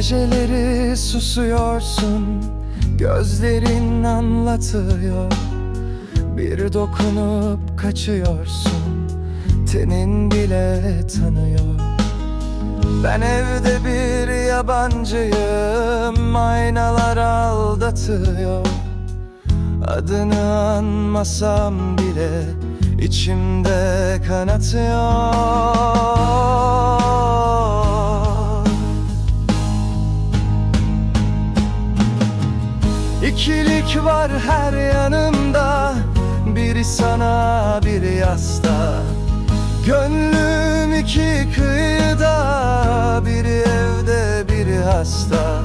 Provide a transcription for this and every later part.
Geceleri susuyorsun Gözlerin anlatıyor. Bir dokunup kaçıyorsun Tenin bile tanıyor. Ben evde bir yabancıyım Aynalar aldatıyor. Adını anmasam bile içimde kanatıyor İkilik var her yanımda Biri sana biri yasta. Gönlüm iki kıyıda Biri evde biri hasta.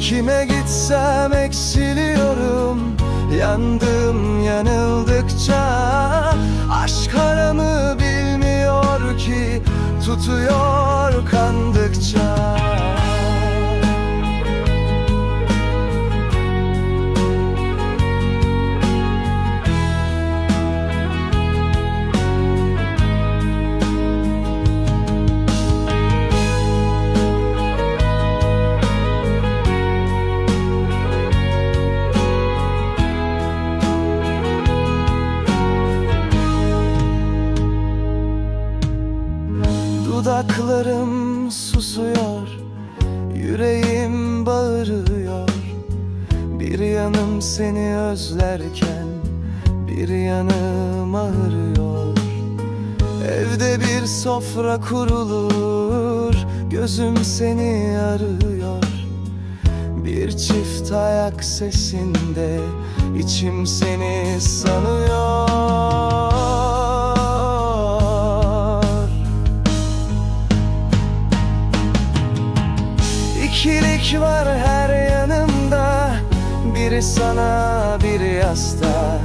Kime gitsem eksiliyorum Yandım yanıldıkça. Aşk aramı bilmiyor ki Tutuyor Dudaklarım susuyor Yüreğim bağırıyor. Bir yanım seni özlerken Bir yanım ağrıyor. Evde bir sofra kurulur Gözüm seni arıyor. Bir çift ayak sesinde içim seni sanıyor İkilik var her yanımda. Biri sana biri yasta.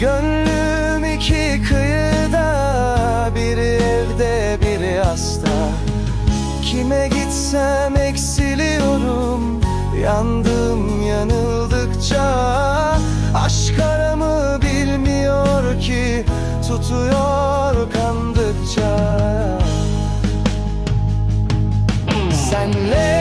Gönlüm iki kıyıda. Biri evde biri hasta. Kime gitsem eksiliyorum. Yandım yanıldıkça. Aşk aramı bilmiyor ki. Tutuyor kandıkça. Senle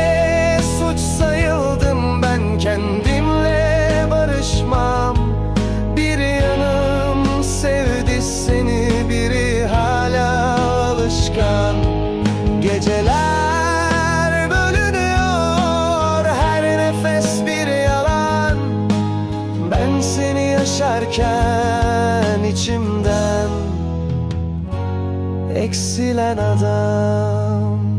eksilen adam.